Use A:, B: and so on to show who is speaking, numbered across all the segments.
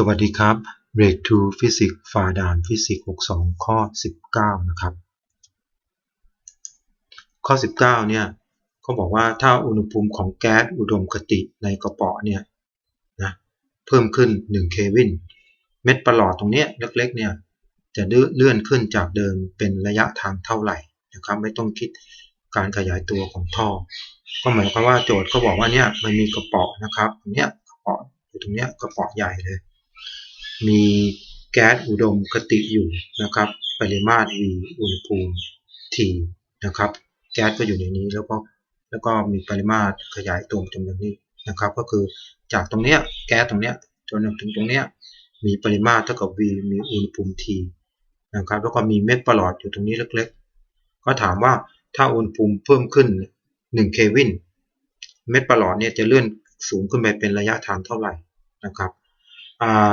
A: สวัสดีครับ Break to Physics ฝ่าด่านฟิสิกส์62 ข้อ 19 นะครับ ข้อ 19 เนี่ยเขาบอกว่าถ้าอุณหภูมิของแก๊สอุดมคติในกระป๋อเนี่ยนะเพิ่มขึ้น 1 เควิน เม็ดประหลอดตรงเนี้ยเล็กๆเนี่ยจะเลื่อนขึ้นจากเดิมเป็นระยะทางเท่าไหร่นะครับ ไม่ต้องคิดการขยายตัวของท่อ ก็หมายความว่าโจทย์เขาบอกว่าเนี่ยมันมีกระป๋อนะครับตรงเนี้ยกระป๋ออยู่ตรงเนี้ยกระป๋อใหญ่เลย มีแก๊สอุดมคติอยู่นะครับ ปริมาตร V อุณหภูมิ T นะครับ แก๊สก็อยู่ในนี้แล้วก็แล้วก็มีปริมาตรขยายตัวจำนวนนี้นะครับ ก็คือจากตรงเนี้ยแก๊สตรงเนี้ยจนถึงตรงเนี้ยมีปริมาตรเท่ากับ V มีอุณหภูมิ T นะครับแล้วก็มีเม็ดประหลอดอยู่ตรงนี้เล็กๆ ก็ถามว่าถ้าอุณหภูมิเพิ่มขึ้น1เควินเม็ดประหลอดเนี่ยจะเลื่อนสูงขึ้นไปเป็นระยะทางเท่าไหร่นะครับ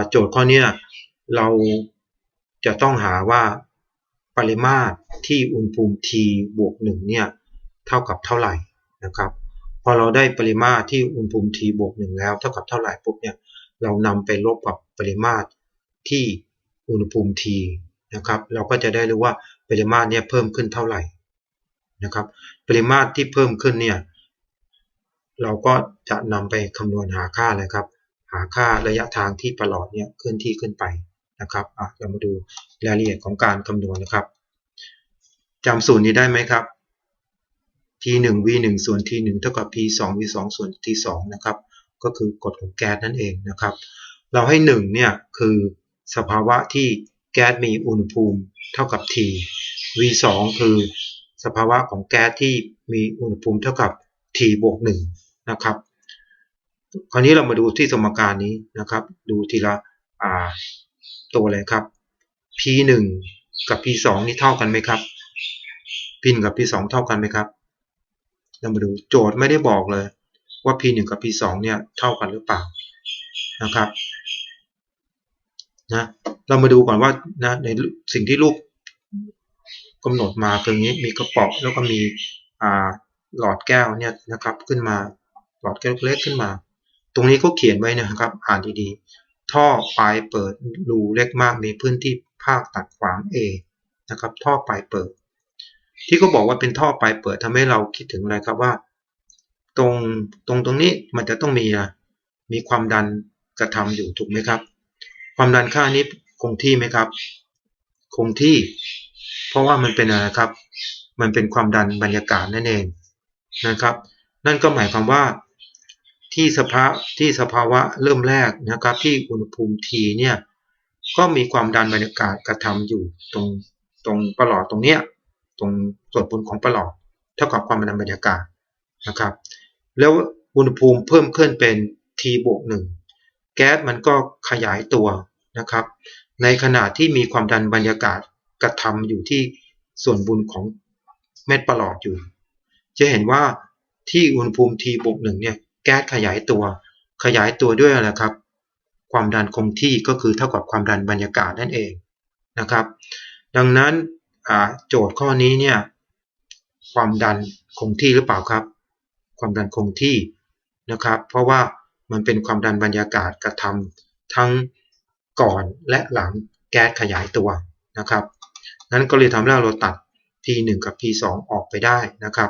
A: โจทย์ข้อนี้เราจะต้องหาว่าปริมาตรที่อุณหภูมิ T บวก1เนี่ยเท่ากับเท่าไหร่นะครับ พอเราได้ปริมาตรที่อุณหภูมิ T บวก1แล้วเท่ากับเท่าไหร่ปุ๊บเนี่ยเรานำไปลบกับปริมาตรที่อุณหภูมิ T นะครับ เราก็จะได้รู้ว่าปริมาตรเนี่ยเพิ่มขึ้นเท่าไหร่นะครับ ปริมาตรที่เพิ่มขึ้นเนี่ยเราก็จะนำไปคำนวณหาค่าเลยครับาค่าระยะทางที่ประหลอดเนี่ยเคลื่อนที่ขึ้นไปนะครับอะเรามาดูรายละเอียดของการคำนวณนะครับจำสูตรนี้ได้ไหมครับ T1 V1 ส่วน T1 เท่ากับ P2 V2 ส่วน T2 นะครับ ก็คือกฎของแก๊สนั่นเองนะครับ เราให้1เนี่ยคือสภาวะที่แก๊สมีอุณหภูมิเท่ากับ T V2 คือสภาวะของแก๊สที่มีอุณหภูมิเท่ากับ T บวก1นะครับ คราวนี้เรามาดูที่สมการนี้นะครับ ดูทีละตัวเลยครับ p1 กับ p2 นี่เท่ากันไหมครับ p1 กับ p2 เท่ากันไหมครับ เรามาดูโจทย์ไม่ได้บอกเลยว่า p1 กับ p2 เนี่ยเท่ากันหรือเปล่านะครับนะเรามาดูก่อนว่านะในสิ่งที่ลูกกำหนดมาคือนี้มีกระป๋องแล้วก็มีหลอดแก้วเนี่ยนะครับขึ้นมาหลอดแก้วเล็กขึ้นมา ตรงนี้เขาเขียนไว้นะครับ อ่านดีๆ ท่อปลายเปิดรูเล็กมากในพื้นที่ภาคตัดขวาง A นะครับ ท่อปลายเปิด ที่เขาบอกว่าเป็นท่อปลายเปิดทำให้เราคิดถึงอะไรครับว่า ตรงตรงตรงนี้มันจะต้องมีมีความดันกระทำอยู่ถูกไหมครับ ความดันค่านี้คงที่ไหมครับ คงที่ เพราะว่ามันเป็นอะไรครับ มันเป็นความดันบรรยากาศนั่นเองนะครับ นั่นก็หมายความว่า ที่สภาที่สภาวะเริ่มแรกนะครับ ที่อุณหภูมิ T เนี่ยก็มีความดันบรรยากาศกระทำอยู่ตรงตรงประหลอดตรงเนี้ยตรงส่วนบนของประหลอดเท่ากับความดันบรรยากาศนะครับ แล้วอุณหภูมิเพิ่มขึ้นเป็น T บวก1แก๊สมันก็ขยายตัวนะครับ ในขณะที่มีความดันบรรยากาศกระทำอยู่ที่ส่วนบนของเม็ดประหลอดอยู่ จะเห็นว่าที่อุณหภูมิ T บวก1เนี่ย แก๊สขยายตัว ขยายตัวด้วยอะไรครับ ความดันคงที่ก็คือเท่ากับความดันบรรยากาศนั่นเองนะครับ ดังนั้นโจทย์ข้อนี้เนี่ยความดันคงที่หรือเปล่าครับ ความดันคงที่นะครับ เพราะว่ามันเป็นความดันบรรยากาศกระทำทั้งก่อนและหลังแก๊สขยายตัวนะครับนั้นก็เลยทำให้เราตัด T1 กับ T2 ออกไปได้นะครับ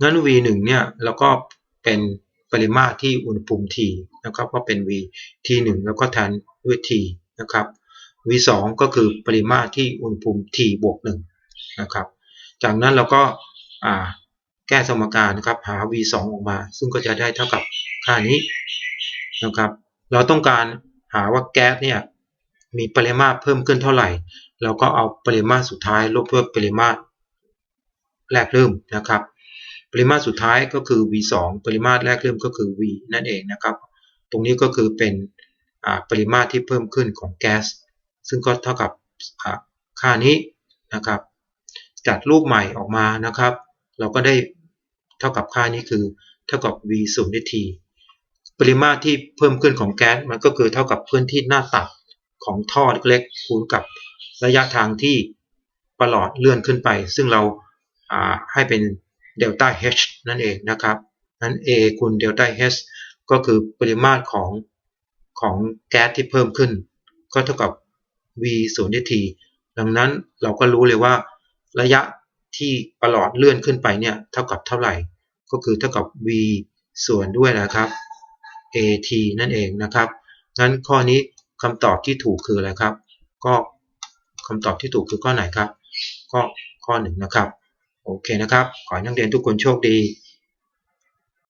A: งั้น V1 เนี่ยเราก็ เป็นปริมาตรที่อุณหภูมิ T นะครับก็เป็น V T1 แล้วก็แทนด้วย T นะครับ V2 ก็คือปริมาตรที่อุณหภูมิ T บวก1นะครับ จากนั้นเราก็แก้สมการนะครับหา V2 ออกมา ซึ่งก็จะได้เท่ากับค่านี้นะครับ เราต้องการหาว่าแก๊สเนี่ยมีปริมาตรเพิ่มขึ้นเท่าไหร่ เราก็เอาปริมาตรสุดท้ายลบเพื่อปริมาตรแรกเริ่มนะครับ ปริมาตรสุดท้ายก็คือ v 2 ปริมาตรแรกเริ่มก็คือ v นั่นเองนะครับ ตรงนี้ก็คือเป็นปริมาตรที่เพิ่มขึ้นของแก๊ส ซึ่งก็เท่ากับค่านี้นะครับ จัดรูปใหม่ออกมานะครับ เราก็ได้เท่ากับค่านี้คือ เท่ากับ v 0 t ปริมาตรที่เพิ่มขึ้นของแก๊สมันก็คือเท่ากับพื้นที่หน้าตัดของท่อเล็กๆคูณกับระยะทางที่ประหลอดเลื่อนขึ้นไป ซึ่งเราให้เป็น เดลต้า H นั่นเองนะครับนั้น A คูณเดลต้า H ก็คือปริมาตรของของแก๊สที่เพิ่มขึ้น ก็เท่ากับ v ส่วนด้วย t ดังนั้นเราก็รู้เลยว่า ระยะที่ประหลอดเลื่อนขึ้นไปเนี่ยเท่ากับเท่าไหร่ ก็คือเท่ากับ v ส่วนด้วยนะครับ at นั่นเองนะครับงั้นข้อนี้คำตอบที่ถูกคืออะไรครับ ก็คำตอบที่ถูกคือข้อไหนครับ ก็ข้อหนึ่งนะครับ โอเคนะครับ ขอให้นักเรียนทุกคนโชคดี